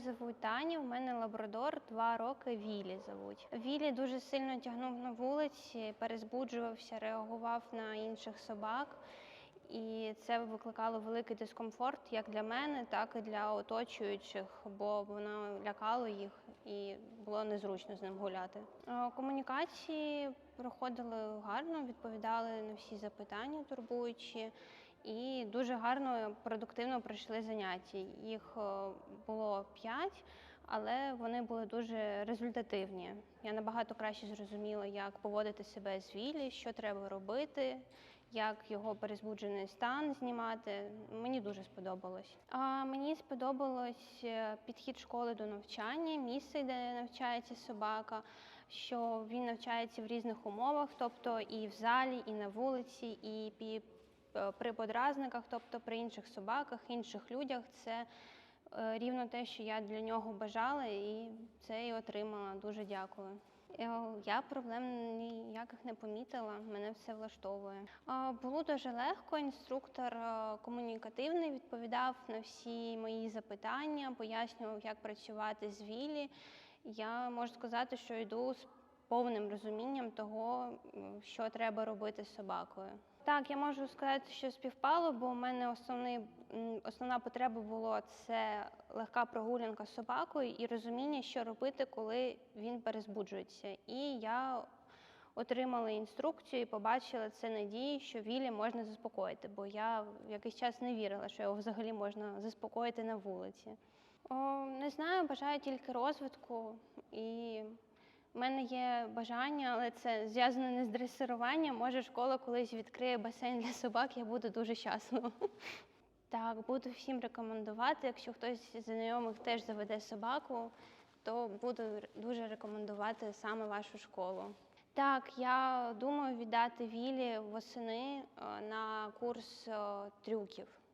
звуть Таня. У мене лабрадор два роки Вілі звуть. Вілі дуже сильно тягнув на вулиці, перезбуджувався, реагував на інших собак. І це викликало великий дискомфорт як для мене, так і для оточуючих, бо воно лякало їх і було незручно з ним гуляти. Е, Комунікації проходили гарно, відповідали на всі запитання, турбуючі, і дуже гарно, продуктивно пройшли заняття. Їх е, було п'ять, але вони були дуже результативні. Я набагато краще зрозуміла, як поводити себе з Вілі, що треба робити, як його перезбуджений стан знімати. Мені дуже сподобалось. А мені сподобалось е, підхід школи до навчання, місце, де навчається собака, що він навчається в різних умовах, тобто і в залі, і на вулиці, і пі- е, при подразниках, тобто при інших собаках, інших людях. Це е, рівно те, що я для нього бажала, і це і отримала. Дуже дякую. Е, Я проблем ніяких не помітила, мене все влаштовує. Е, Було дуже легко. Інструктор комунікативний відповідав на всі мої запитання, пояснював, як працювати з Вілі. Я можу сказати, що йду з повним розумінням того, що треба робити з собакою. Так, я можу сказати, що співпало, бо у мене основний, основна потреба було це легка прогулянка з собакою і розуміння, що робити, коли він перезбуджується. І я отримала інструкцію і побачила це надії, що Вілі можна заспокоїти, бо я в якийсь час не вірила, що його взагалі можна заспокоїти на вулиці. О, не знаю, бажаю тільки розвитку і. Мене є бажання, але це зв'язано не з дресируванням. Може, школа колись відкриє басейн для собак, я буду дуже щаслива. Так, буду всім рекомендувати. Якщо хтось зі знайомих теж заведе собаку, то буду дуже рекомендувати саме вашу школу. Так, я думаю віддати Вілі восени е, на курс е, трюків.